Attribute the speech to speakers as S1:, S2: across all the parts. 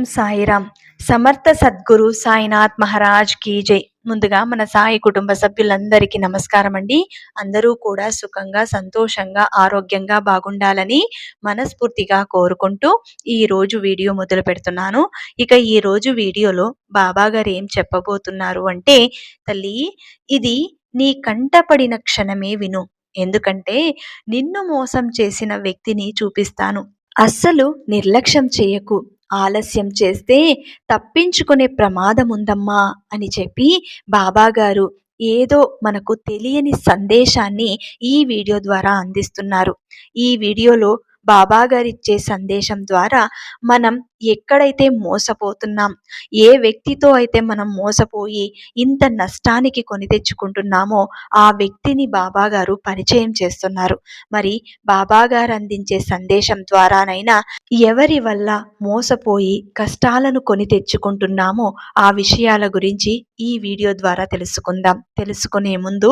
S1: ఓం సాయిరామ్. సమర్థ సద్గురు సాయినాథ్ మహారాజ్ కీ జై. ముందుగా మన సాయి కుటుంబ సభ్యులందరికీ నమస్కారం అండి. అందరూ కూడా సుఖంగా సంతోషంగా ఆరోగ్యంగా బాగుండాలని మనస్ఫూర్తిగా కోరుకుంటూ ఈ రోజు వీడియో మొదలు పెడుతున్నాను. ఇక ఈ రోజు వీడియోలో బాబా గారు ఏం చెప్పబోతున్నారు అంటే తల్లి ఇది నీ కంటపడిన క్షణమే విను. ఎందుకంటే నిన్ను మోసం చేసిన వ్యక్తిని చూపిస్తాను. అస్సలు నిర్లక్ష్యం చేయకు. ఆలస్యం చేస్తే తప్పించుకునే ప్రమాదం ఉందమ్మా అని చెప్పి బాబాగారు ఏదో మనకు తెలియని సందేశాన్ని ఈ వీడియో ద్వారా అందిస్తున్నారు. ఈ వీడియోలో బాబాగారిచ్చే సందేశం ద్వారా మనం ఎక్కడైతే మోసపోతున్నాం ఏ వ్యక్తితో అయితే మనం మోసపోయి ఇంత నష్టానికి కొని తెచ్చుకుంటున్నామో ఆ వ్యక్తిని బాబాగారు పరిచయం చేస్తున్నారు. మరి బాబాగారు అందించే సందేశం ద్వారానైనా ఎవరి వల్ల మోసపోయి కష్టాలను కొని తెచ్చుకుంటున్నామో ఆ విషయాల గురించి ఈ వీడియో ద్వారా తెలుసుకుందాం. తెలుసుకునే ముందు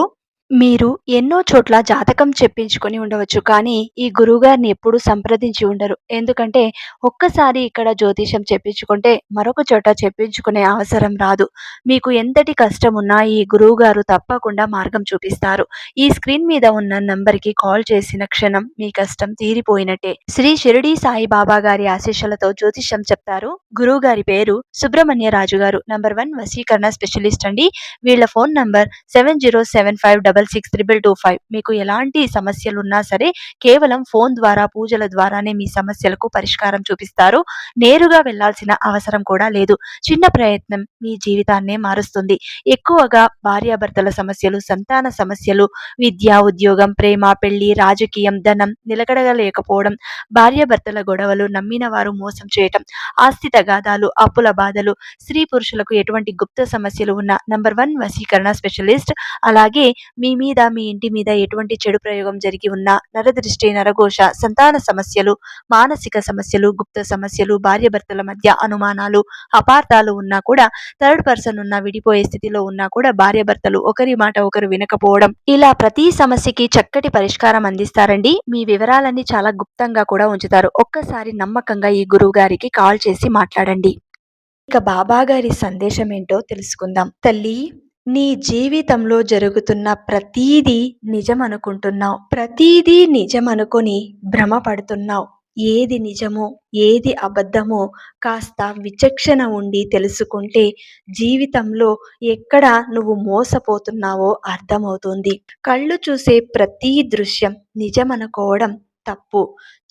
S1: మీరు ఎన్నో చోట్ల జాతకం చెప్పించుకొని ఉండవచ్చు కానీ ఈ గురువుగారిని ఎప్పుడూ సంప్రదించి ఉండరు. ఎందుకంటే ఒక్కసారి ఇక్కడ జ్యోతిషం చెప్పించుకుంటే మరొక చోట చెప్పించుకునే అవసరం రాదు. మీకు ఎంతటి కష్టం ఉన్నా ఈ గురువుగారు తప్పకుండా మార్గం చూపిస్తారు. ఈ స్క్రీన్ మీద ఉన్న నంబర్కి కాల్ చేసిన క్షణం మీ కష్టం తీరిపోయినట్టే. శ్రీ షిరిడి సాయిబాబా గారి ఆశీస్సులతో జ్యోతిషం చెప్తారు. గురువు గారి పేరు సుబ్రహ్మణ్య రాజు గారు నంబర్ వన్ వసీకరణ స్పెషలిస్ట్ అండి. వీళ్ళ phone number seven zero seven five double six triple two five మీకు ఎలాంటి సమస్యలు ఉన్నా సరే కేవలం ఫోన్ ద్వారా పూజల ద్వారానే మీ సమస్యలకు పరిష్కారం చూపిస్తారు. నేరుగా వెళ్ళాల్సిన అవసరం కూడా లేదు. చిన్న ప్రయత్నం మీ జీవితాన్నే మారుస్తుంది. ఎక్కువగా భార్యాభర్తల సమస్యలు సంతాన సమస్యలు విద్య ఉద్యోగం ప్రేమ పెళ్ళి రాజకీయం ధనం నిలకడగలేకపోవడం భార్యాభర్తల గొడవలు నమ్మిన వారు మోసం చేయటం ఆస్తి తగాదాలు అప్పుల బాధలు స్త్రీ పురుషులకు ఎటువంటి గుప్త సమస్యలు ఉన్న నంబర్ వన్ వశీకరణ స్పెషలిస్ట్ అలాగే మీ మీ మీద మీ ఇంటి మీద ఎటువంటి చెడు ప్రయోగం జరిగి ఉన్నా నరదృష్టి నరఘోష సంతాన సమస్యలు మానసిక సమస్యలు గుప్త సమస్యలు భార్యభర్తల మధ్య అనుమానాలు అపార్థాలు ఉన్నా కూడా థర్డ్ పర్సన్ ఉన్న విడిపోయే స్థితిలో ఉన్నా కూడా భార్యభర్తలు ఒకరి మాట ఒకరు వినకపోవడం. ఇలా ప్రతి సమస్యకి చక్కటి పరిష్కారం అందిస్తారండి. మీ వివరాలన్నీ చాలా గుప్తంగా కూడా ఉంచుతారు. ఒక్కసారి నమ్మకంగా ఈ గురువు గారికి కాల్ చేసి మాట్లాడండి. ఇక బాబా గారి సందేశం ఏంటో తెలుసుకుందాం. తల్లి నీ జీవితంలో జరుగుతున్న ప్రతీదీ నిజం అనుకుంటున్నావు ప్రతీదీ నిజం అనుకొని భ్రమపడుతున్నావు. ఏది నిజమో ఏది అబద్ధమో కాస్త విచక్షణ ఉండి తెలుసుకుంటే జీవితంలో ఎక్కడ నువ్వు మోసపోతున్నావో అర్థమవుతుంది. కళ్ళు చూసే ప్రతి దృశ్యం నిజమనుకోవడం తప్పు.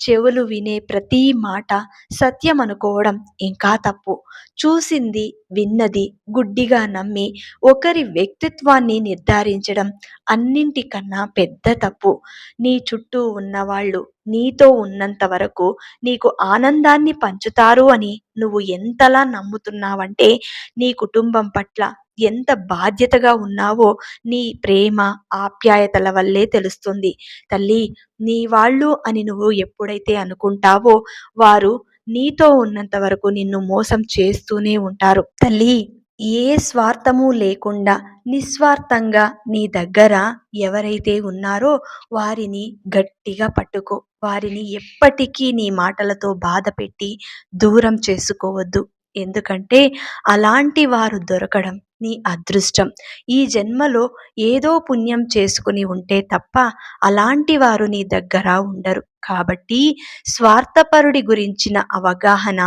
S1: చెవులు వినే ప్రతి మాట సత్యం అనుకోవడం ఇంకా తప్పు. చూసింది విన్నది గుడ్డిగా నమ్మి ఒకరి వ్యక్తిత్వాన్ని నిర్ధారించడం అన్నింటికన్నా పెద్ద తప్పు. నీ చుట్టూ ఉన్నవాళ్ళు నీతో ఉన్నంత వరకు నీకు ఆనందాన్ని పంచుతారు అని నువ్వు ఎంతలా నమ్ముతున్నావంటే నీ కుటుంబం పట్ల ఎంత బాధ్యతగా ఉన్నావో నీ ప్రేమ ఆప్యాయతల వల్లే తెలుస్తుంది. తల్లి నీ వాళ్ళు అని నువ్వు ఎప్పుడైతే అనుకుంటావో వారు నీతో ఉన్నంత వరకు నిన్ను మోసం చేస్తూనే ఉంటారు. తల్లి ఏ స్వార్థము లేకుండా నిస్వార్థంగా నీ దగ్గర ఎవరైతే ఉన్నారో వారిని గట్టిగా పట్టుకో. వారిని ఎప్పటికీ నీ మాటలతో బాధ పెట్టి దూరం చేసుకోవద్దు. ఎందుకంటే అలాంటి వారు దొరకడం నీ అదృష్టం. ఈ జన్మలో ఏదో పుణ్యం చేసుకుని ఉంటే తప్ప అలాంటి వారు నీ దగ్గర ఉండరు. కాబట్టి స్వార్థపరుడి గురించిన అవగాహన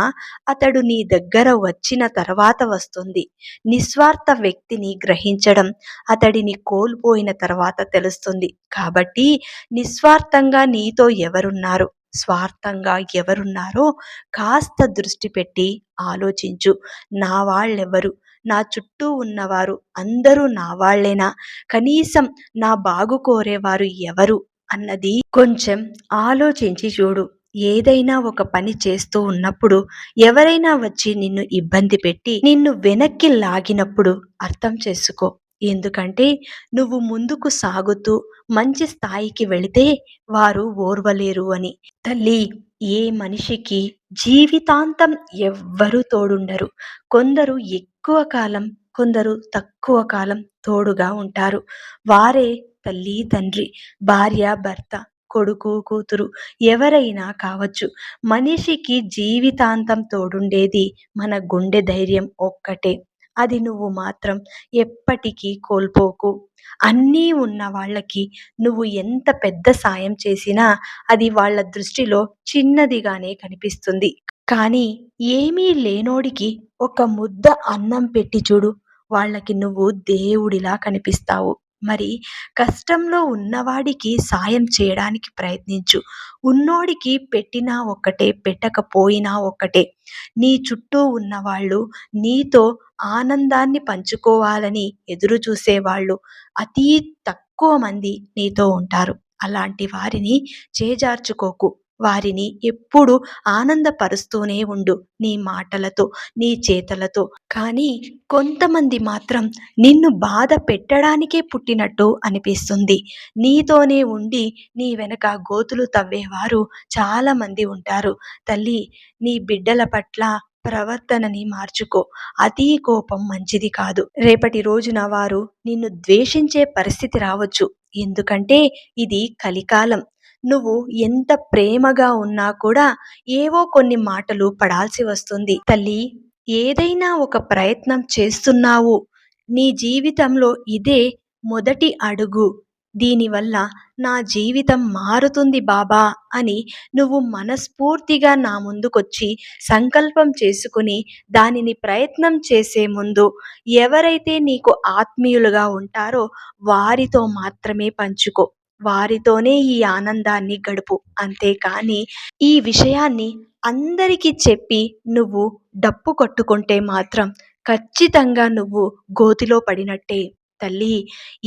S1: అతడు నీ దగ్గర వచ్చిన తర్వాత వస్తుంది. నిస్వార్థ వ్యక్తిని గ్రహించడం అతడిని కోల్పోయిన తర్వాత తెలుస్తుంది. కాబట్టి నిస్వార్థంగా నీతో ఎవరున్నారు? స్వార్థంగా ఎవరున్నారో కాస్త దృష్టి పెట్టి ఆలోచించు. నా వాళ్ళెవరు? నా చుట్టూ ఉన్నవారు అందరూ నా వాళ్ళేనా? కనీసం నా బాగు కోరేవారు ఎవరు? అన్నది కొంచెం ఆలోచించి చూడు. ఏదైనా ఒక పని చేస్తూ ఉన్నప్పుడు ఎవరైనా వచ్చి నిన్ను ఇబ్బంది పెట్టి నిన్ను వెనక్కి లాగినప్పుడు అర్థం చేసుకో. ఎందుకంటే నువ్వు ముందుకు సాగుతూ మంచి స్థాయికి వెళితే వారు ఓర్వలేరు అని. తల్లి ఏ మనిషికి జీవితాంతం ఎవ్వరూ తోడుండరు. కొందరు ఎక్కువ కాలం కొందరు తక్కువ కాలం తోడుగా ఉంటారు. వారే తల్లి తండ్రి భార్య భర్త కొడుకు కూతురు ఎవరైనా కావచ్చు. మనిషికి జీవితాంతం తోడుండేది మన గుండె ధైర్యం ఒక్కటే. అది నువ్వు మాత్రం ఎప్పటికీ కోల్పోకు. అన్నీ ఉన్న వాళ్ళకి నువ్వు ఎంత పెద్ద సాయం చేసినా అది వాళ్ళ దృష్టిలో చిన్నదిగానే కనిపిస్తుంది. కానీ ఏమీ లేనోడికి ఒక ముద్ద అన్నం పెట్టి చూడు. వాళ్ళకి నువ్వు దేవుడిలా కనిపిస్తావు. మరి కష్టంలో ఉన్నవాడికి సాయం చేయడానికి ప్రయత్నించు. ఉన్నోడికి పెట్టినా ఒక్కటే పెట్టకపోయినా ఒక్కటే. నీ చుట్టూ ఉన్నవాళ్ళు నీతో ఆనందాన్ని పంచుకోవాలని ఎదురు చూసేవాళ్ళు అతి తక్కువ మంది నీతో ఉంటారు. అలాంటి వారిని చేజార్చుకోకు. వారిని ఎప్పుడు ఆనందపరుస్తూనే ఉండు నీ మాటలతో నీ చేతలతో. కానీ కొంతమంది మాత్రం నిన్ను బాధ పెట్టడానికే పుట్టినట్టు అనిపిస్తుంది. నీతోనే ఉండి నీ వెనక గోతులు తవ్వేవారు చాలామంది ఉంటారు. తల్లి నీ బిడ్డల పట్ల ప్రవర్తనని మార్చుకో. అతి కోపం మంచిది కాదు. రేపటి రోజున వారు నిన్ను ద్వేషించే పరిస్థితి రావచ్చు. ఎందుకంటే ఇది కలికాలం. నువ్వు ఎంత ప్రేమగా ఉన్నా కూడా ఏవో కొన్ని మాటలు పడాల్సి వస్తుంది. తల్లి ఏదైనా ఒక ప్రయత్నం చేస్తున్నావు. నీ జీవితంలో ఇదే మొదటి అడుగు. దీనివల్ల నా జీవితం మారుతుంది బాబా అని నువ్వు మనస్ఫూర్తిగా నా ముందుకొచ్చి సంకల్పం చేసుకుని దానిని ప్రయత్నం చేసే ముందు ఎవరైతే నీకు ఆత్మీయులుగా ఉంటారో వారితో మాత్రమే పంచుకో. వారితోనే ఈ ఆనందాన్ని గడుపు. అంతేకాని ఈ విషయాన్ని అందరికీ చెప్పి నువ్వు డప్పు కొట్టుకుంటే మాత్రం ఖచ్చితంగా నువ్వు గోతిలో పడినట్టే. తల్లి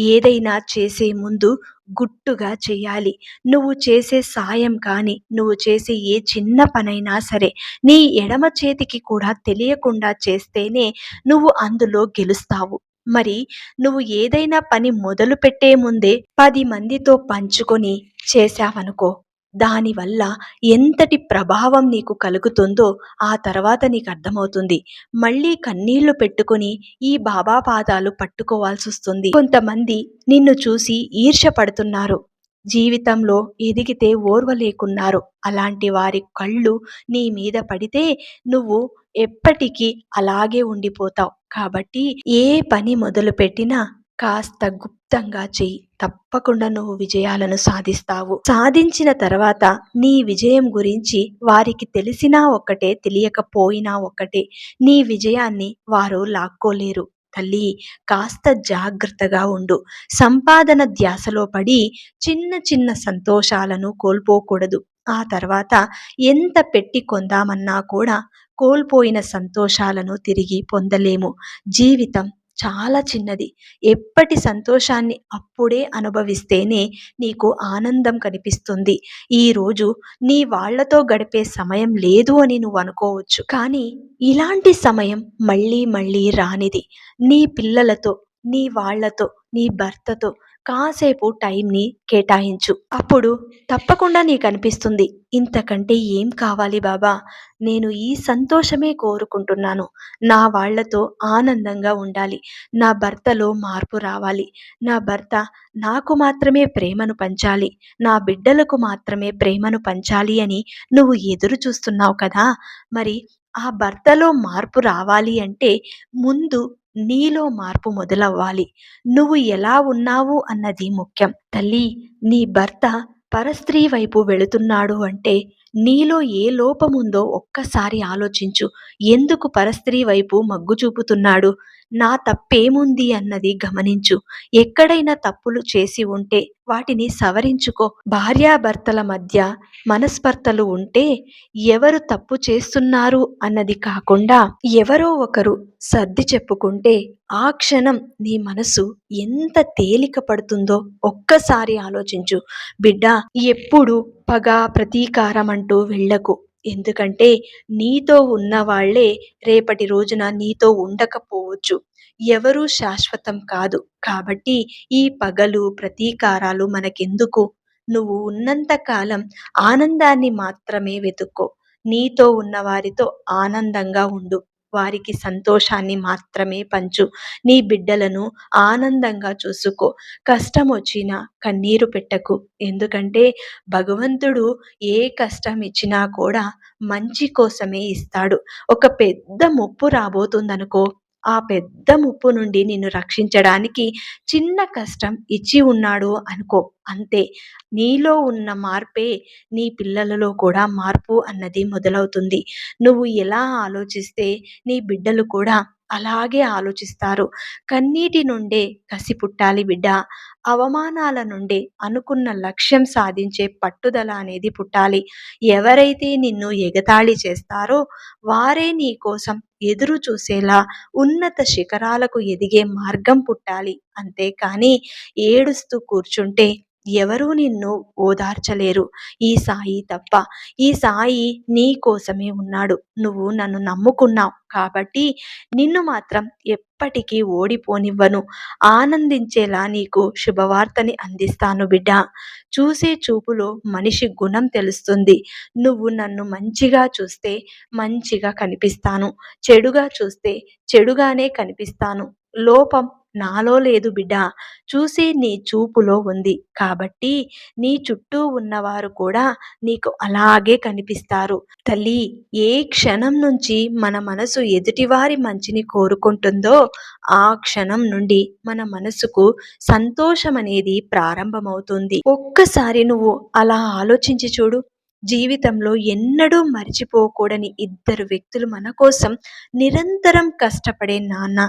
S1: ఏదైనా చేసే ముందు గుట్టుగా చేయాలి. నువ్వు చేసే సాయం కానీ నువ్వు చేసే ఏ చిన్న పనైనా సరే నీ ఎడమ చేతికి కూడా తెలియకుండా చేస్తేనే నువ్వు అందులో గెలుస్తావు. మరి నువ్వు ఏదైనా పని మొదలు పెట్టే ముందే పది మందితో పంచుకొని చేశావనుకో. దానివల్ల ఎంతటి ప్రభావం నీకు కలుగుతుందో ఆ తర్వాత నీకు అర్థమవుతుంది. మళ్ళీ కన్నీళ్ళు పెట్టుకుని ఈ బాబా పాదాలు పట్టుకోవాల్సి వస్తుంది. కొంతమంది నిన్ను చూసి ఈర్ష పడుతున్నారు జీవితంలో ఎదిగితే ఓర్వలేకున్నారు. అలాంటి వారి కళ్ళు నీ మీద పడితే నువ్వు ఎప్పటికీ అలాగే ఉండిపోతావు. కాబట్టి ఏ పని మొదలు పెట్టినా కాస్త గుప్తంగా చెయ్యి. తప్పకుండా నువ్వు విజయాలను సాధిస్తావు. సాధించిన తర్వాత నీ విజయం గురించి వారికి తెలిసినా ఒక్కటే తెలియకపోయినా ఒక్కటే. నీ విజయాన్ని వారు లాక్కోలేరు. తల్లి కాస్త జాగ్రత్తగా ఉండు. సంపాదన ధ్యాసలో పడి చిన్న చిన్న సంతోషాలను కోల్పోకూడదు. ఆ తర్వాత ఎంత పెట్టి కొందామన్నా కూడా కోల్పోయిన సంతోషాలను తిరిగి పొందలేము. జీవితం చాలా చిన్నది. ఎప్పటి సంతోషాన్ని అప్పుడే అనుభవిస్తేనే నీకు ఆనందం కనిపిస్తుంది. ఈరోజు నీ వాళ్ళతో గడిపే సమయం లేదు అని నువ్వు అనుకోవచ్చు. కానీ ఇలాంటి సమయం మళ్ళీ మళ్ళీ రానిది. నీ పిల్లలతో నీ వాళ్ళతో నీ భర్తతో కాసేపు టైంని కేటాయించు. అప్పుడు తప్పకుండా నీకు అనిపిస్తుంది ఇంతకంటే ఏం కావాలి బాబా? నేను ఈ సంతోషమే కోరుకుంటున్నాను. నా వాళ్ళతో ఆనందంగా ఉండాలి. నా భర్తలో మార్పు రావాలి. నా భర్త నాకు మాత్రమే ప్రేమను పంచాలి. నా బిడ్డలకు మాత్రమే ప్రేమను పంచాలి అని నువ్వు ఎదురు చూస్తున్నావు కదా! మరి ఆ భర్తలో మార్పు రావాలి అంటే ముందు నీలో మార్పు మొదలవ్వాలి. నువ్వు ఎలా ఉన్నావు అన్నది ముఖ్యం. తల్లి నీ భర్త పరస్త్రీ వైపు వెళుతున్నాడు అంటే నీలో ఏ లోపముందో ఒక్కసారి ఆలోచించు. ఎందుకు పరస్త్రీ వైపు మగ్గు చూపుతున్నాడు? నా తప్పేముంది అన్నది గమనించు. ఎక్కడైనా తప్పులు చేసి ఉంటే వాటిని సవరించుకో. భార్యాభర్తల మధ్య మనస్పర్తలు ఉంటే ఎవరు తప్పు చేస్తున్నారు అన్నది కాకుండా ఎవరో ఒకరు సర్ది చెప్పుకుంటే ఆ క్షణం నీ మనసు ఎంత తేలిక పడుతుందో ఒక్కసారి ఆలోచించు. బిడ్డ ఎప్పుడు పగ ప్రతీకారం అంటూ వెళ్ళకు. ఎందుకంటే నీతో ఉన్న వాళ్ళే రేపటి రోజున నీతో ఉండకపోవచ్చు. ఎవరూ శాశ్వతం కాదు. కాబట్టి ఈ పగలు ప్రతీకారాలు మనకెందుకు? నువ్వు ఉన్నంత కాలం ఆనందాన్ని మాత్రమే వెతుక్కో. నీతో ఉన్న వారితో ఆనందంగా ఉండు. వారికి సంతోషాన్ని మాత్రమే పంచు. నీ బిడ్డలను ఆనందంగా చూసుకో. కష్టం వచ్చినా కన్నీరు పెట్టకు. ఎందుకంటే భగవంతుడు ఏ కష్టం ఇచ్చినా కూడా మంచి కోసమే ఇస్తాడు. ఒక పెద్ద ముప్పు రాబోతుందనుకో ఆ పెద్ద ముప్పు నుండి నిన్ను రక్షించడానికి చిన్న కష్టం ఇచ్చి ఉన్నాడు అనుకో. అంతే. నీలో ఉన్న మార్పే నీ పిల్లలలో కూడా మార్పు అన్నది మొదలవుతుంది. నువ్వు ఎలా ఆలోచిస్తే నీ బిడ్డలు కూడా అలాగే ఆలోచిస్తారు. కన్నీటి నుండే కసి పుట్టాలి బిడ్డ. అవమానాల నుండి అనుకున్న లక్ష్యం సాధించే పట్టుదల అనేది పుట్టాలి. ఎవరైతే నిన్ను ఎగతాళి చేస్తారో వారే నీ కోసం ఎదురు చూసేలా ఉన్నత శిఖరాలకు ఎదిగే మార్గం పుట్టాలి. అంతేకాని ఏడుస్తూ కూర్చుంటే ఎవరూ నిన్ను ఓదార్చలేరు. ఈ సాయి తప్ప. ఈ సాయి నీ కోసమే ఉన్నాడు. నువ్వు నన్ను నమ్ముకున్నావు కాబట్టి నిన్ను మాత్రం ఎప్పటికీ ఓడిపోనివ్వను. ఆనందించేలా నీకు శుభవార్తని అందిస్తాను బిడ్డ. చూసే చూపులో మనిషి గుణం తెలుస్తుంది. నువ్వు నన్ను మంచిగా చూస్తే మంచిగా కనిపిస్తాను. చెడుగా చూస్తే చెడుగానే కనిపిస్తాను. లోపం నాలో లేదు బిడ్డ. చూసే నీ చూపులో ఉంది. కాబట్టి నీ చుట్టూ ఉన్నవారు కూడా నీకు అలాగే కనిపిస్తారు. తల్లి ఏ క్షణం నుంచి మన మనసు ఎదుటివారి మంచిని కోరుకుంటుందో ఆ క్షణం నుండి మన మనసుకు సంతోషం అనేది ప్రారంభమవుతుంది. ఒక్కసారి నువ్వు అలా ఆలోచించి చూడు. జీవితంలో ఎన్నడూ మర్చిపోకూడని ఇద్దరు వ్యక్తులు మన కోసం నిరంతరం కష్టపడే నాన్న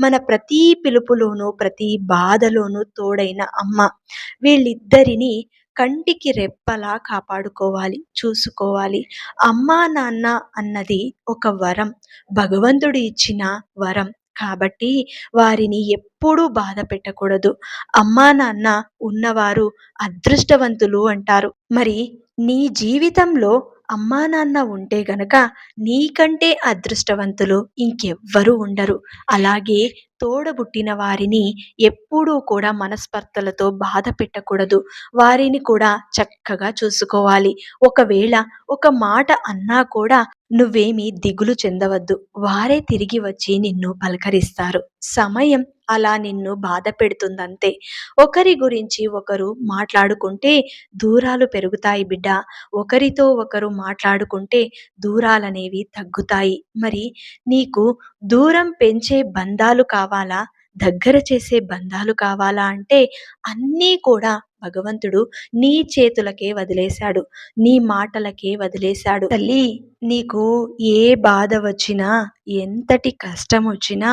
S1: మన ప్రతి పిలుపులోనూ ప్రతి బాధలోనూ తోడైన అమ్మ. వీళ్ళిద్దరిని కంటికి రెప్పలా కాపాడుకోవాలి చూసుకోవాలి. అమ్మా నాన్న అన్నది ఒక వరం భగవంతుడు ఇచ్చిన వరం. కాబట్టి వారిని ఎప్పుడూ బాధ పెట్టకూడదు. అమ్మా నాన్న ఉన్నవారు అదృష్టవంతులు అంటారు. మరి నీ జీవితంలో అమ్మా నాన్న ఉంటే గనక నీకంటే అదృష్టవంతులు ఇంకెవ్వరూ ఉండరు. అలాగే తోడబుట్టిన వారిని ఎప్పుడూ కూడా మనస్పర్ధలతో బాధ పెట్టకూడదు. వారిని కూడా చక్కగా చూసుకోవాలి. ఒకవేళ ఒక మాట అన్నా కూడా నువ్వేమీ దిగులు చెందవద్దు. వారే తిరిగి వచ్చి నిన్ను పలకరిస్తారు. సమయం అలా నిన్ను బాధ పెడుతుందంతే. ఒకరి గురించి ఒకరు మాట్లాడుకుంటే దూరాలు పెరుగుతాయి బిడ్డ. ఒకరితో ఒకరు మాట్లాడుకుంటే దూరాలనేవి తగ్గుతాయి. మరి నీకు దూరం పెంచే బంధాలు కావాలా? దగ్గర చేసే బంధాలు కావాలా అంటే అన్నీ కూడా భగవంతుడు నీ చేతులకే వదిలేశాడు. నీ మాటలకే వదిలేశాడు. తల్లి నీకు ఏ బాధ వచ్చినా ఎంతటి కష్టం వచ్చినా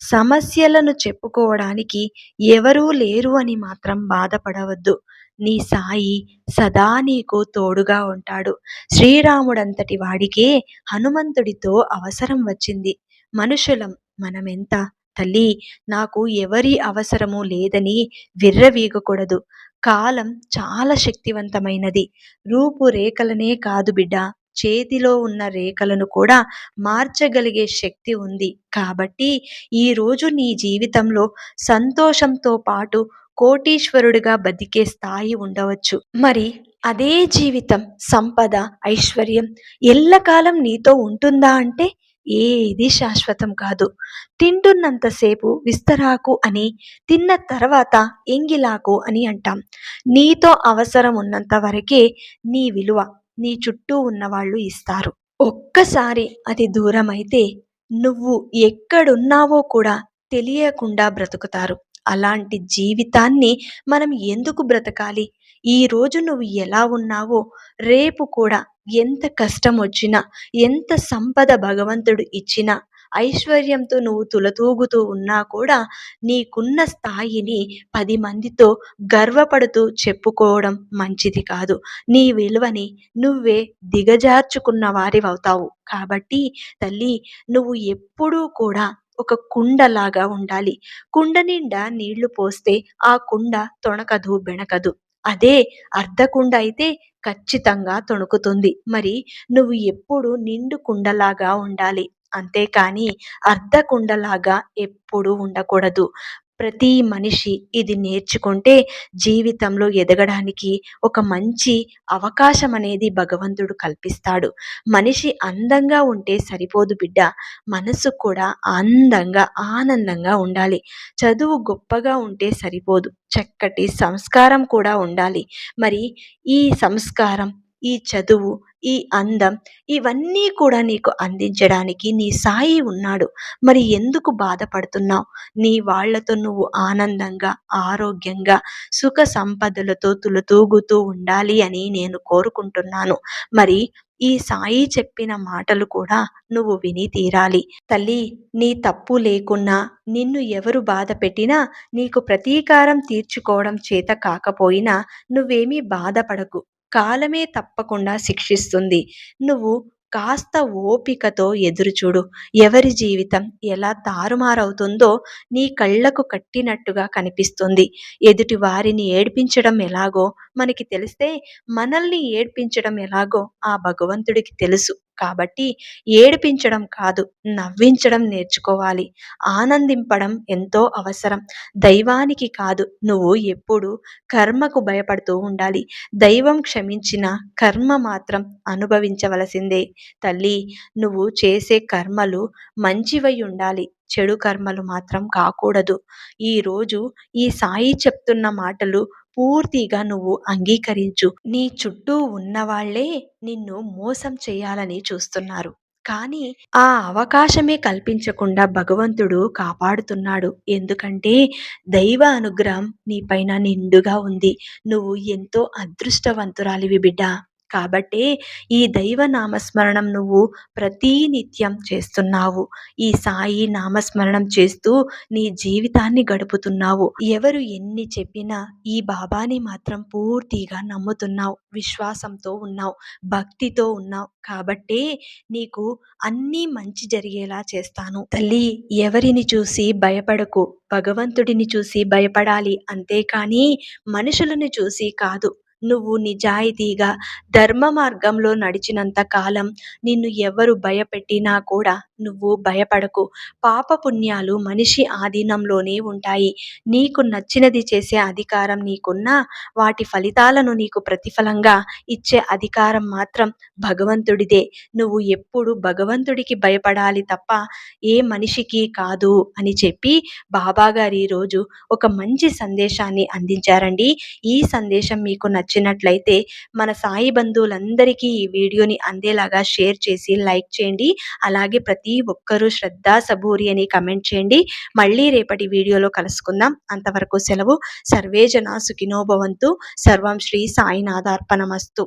S1: సమస్యలను చెప్పుకోవడానికి ఎవరూ లేరు అని మాత్రం బాధపడవద్దు. నీ సాయి సదా నీకు తోడుగా ఉంటాడు. శ్రీరాముడంతటి వాడికే హనుమంతుడితో అవసరం వచ్చింది. మనుషులం మనమెంత? తల్లి నాకు ఎవరి అవసరము లేదని విర్రవీగకూడదు. కాలం చాలా శక్తివంతమైనది. రూపురేఖలనే కాదు బిడ్డ. చేతిలో ఉన్న రేఖలను కూడా మార్చగలిగే శక్తి ఉంది. కాబట్టి ఈరోజు నీ జీవితంలో సంతోషంతో పాటు కోటీశ్వరుడిగా బతికే స్థాయి ఉండవచ్చు. మరి అదే జీవితం సంపద ఐశ్వర్యం ఎల్లకాలం నీతో ఉంటుందా అంటే ఏది శాశ్వతం కాదు. తింటున్నంతసేపు విస్తరాకు అని తిన్న తర్వాత ఎంగిలాకు అని అంటాం. నీతో అవసరం ఉన్నంత వరకే నీ విలువ. నీ చుట్టూ ఉన్నవాళ్ళు ఇస్తారు. ఒక్కసారి అది దూరం అయితే నువ్వు ఎక్కడున్నావో కూడా తెలియకుండా బ్రతుకుతారు. అలాంటి జీవితాన్ని మనం ఎందుకు బ్రతకాలి? ఈ రోజు నువ్వు ఎలా ఉన్నావో రేపు కూడా ఎంత కష్టం వచ్చినా ఎంత సంపద భగవంతుడు ఇచ్చినా ఐశ్వర్యంతో నువ్వు తులతూగుతూ ఉన్నా కూడా నీకున్న స్థాయిని పది మందితో గర్వపడుతూ చెప్పుకోవడం మంచిది కాదు. నీ విలువని నువ్వే దిగజార్చుకున్న వారివవుతావు. కాబట్టి తల్లి నువ్వు ఎప్పుడూ కూడా ఒక కుండలాగా ఉండాలి. కుండ నిండా నీళ్ళు పోస్తే ఆ కుండ తొణకదు బెణకదు. అదే అర్ధకుండ అయితే ఖచ్చితంగా తొణుకుతుంది. మరి నువ్వు ఎప్పుడు నిండు కుండలాగా ఉండాలి. అంతేకాని అర్ధకుండలాగా ఎప్పుడూ ఉండకూడదు. ప్రతి మనిషి ఇది నేర్చుకుంటే జీవితంలో ఎదగడానికి ఒక మంచి అవకాశం అనేది భగవంతుడు కల్పిస్తాడు. మనిషి అందంగా ఉంటే సరిపోదు బిడ్డ. మనసు కూడా అందంగా ఆనందంగా ఉండాలి. చదువు గొప్పగా ఉంటే సరిపోదు. చక్కటి సంస్కారం కూడా ఉండాలి. మరి ఈ సంస్కారం ఈ చదువు ఈ అందం ఇవన్నీ కూడా నీకు అందించడానికి నీ సాయి ఉన్నాడు. మరి ఎందుకు బాధపడుతున్నావు? నీ వాళ్ళతో నువ్వు ఆనందంగా ఆరోగ్యంగా సుఖ సంపదలతో తులతూగుతూ ఉండాలి అని నేను కోరుకుంటున్నాను. మరి ఈ సాయి చెప్పిన మాటలు కూడా నువ్వు విని తీరాలి. తల్లి నీ తప్పు లేకున్నా నిన్ను ఎవరు బాధ పెట్టినా నీకు ప్రతీకారం తీర్చుకోవడం చేత కాకపోయినా నువ్వేమీ బాధపడకు. కాలమే తప్పకుండా శిక్షిస్తుంది. నువ్వు కాస్త ఓపికతో ఎదురుచూడు. ఎవరి జీవితం ఎలా తారుమారవుతుందో నీ కళ్ళకు కట్టినట్టుగా కనిపిస్తుంది. ఎదుటి వారిని ఏడ్పించడం ఎలాగో మనకి తెలిస్తే మనల్ని ఏడ్పించడం ఎలాగో ఆ భగవంతుడికి తెలుసు. కాబట్టి ఏడిపించడం కాదు నవ్వించడం నేర్చుకోవాలి. ఆనందింపడం ఎంతో అవసరం. దైవానికి కాదు నువ్వు ఎప్పుడు కర్మకు భయపడుతూ ఉండాలి. దైవం క్షమించిన కర్మ మాత్రం అనుభవించవలసిందే. తల్లి నువ్వు చేసే కర్మలు మంచివై ఉండాలి. చెడు కర్మలు మాత్రం కాకూడదు. ఈరోజు ఈ సాయి చెప్తున్న మాటలు పూర్తిగా నువ్వు అంగీకరించు. నీ చుట్టూ ఉన్నవాళ్ళే నిన్ను మోసం చేయాలని చూస్తున్నారు. కానీ ఆ అవకాశమే కల్పించకుండా భగవంతుడు కాపాడుతున్నాడు. ఎందుకంటే దైవ అనుగ్రహం నీపైన నిండుగా ఉంది. నువ్వు ఎంతో అదృష్టవంతురాలివి బిడ్డ. కాబట్టే ఈ దైవ నామస్మరణం నువ్వు ప్రతినిత్యం చేస్తున్నావు. ఈ సాయి నామస్మరణం చేస్తూ నీ జీవితాన్ని గడుపుతున్నావు. ఎవరు ఎన్ని చెప్పినా ఈ బాబాని మాత్రం పూర్తిగా నమ్ముతున్నావు. విశ్వాసంతో ఉన్నావు. భక్తితో ఉన్నావు. కాబట్టే నీకు అన్నీ మంచి జరిగేలా చేస్తాను. తల్లి ఎవరిని చూసి భయపడకు? భగవంతుడిని చూసి భయపడాలి అంతేకాని మనుషులను చూసి కాదు. నువ్వు నిజాయితీగా ధర్మ మార్గంలో నడిచినంత కాలం నిన్ను ఎవరు భయపెట్టినా కూడా నువ్వు భయపడకు. పాపపుణ్యాలు మనిషి ఆధీనంలోనే ఉంటాయి. నీకు నచ్చినది చేసే అధికారం నీకున్నా వాటి ఫలితాలను నీకు ప్రతిఫలంగా ఇచ్చే అధికారం మాత్రం భగవంతుడిదే. నువ్వు ఎప్పుడు భగవంతుడికి భయపడాలి తప్ప ఏ మనిషికి కాదు అని చెప్పి బాబాగారు ఈరోజు ఒక మంచి సందేశాన్ని అందించారండి. ఈ సందేశం మీకు నచ్చినట్లయితే మన సాయి బంధువులందరికీ ఈ వీడియోని అందేలాగా షేర్ చేసి లైక్ చేయండి. అలాగే ప్రతి ఒక్కరూ శ్రద్ధా సబూరి అని కమెంట్ చేయండి. మళ్ళీ రేపటి వీడియోలో కలుసుకుందాం. అంతవరకు సెలవు. సర్వేజన సుఖినోభవంతు సర్వం శ్రీ సాయినాథార్పణమస్తు.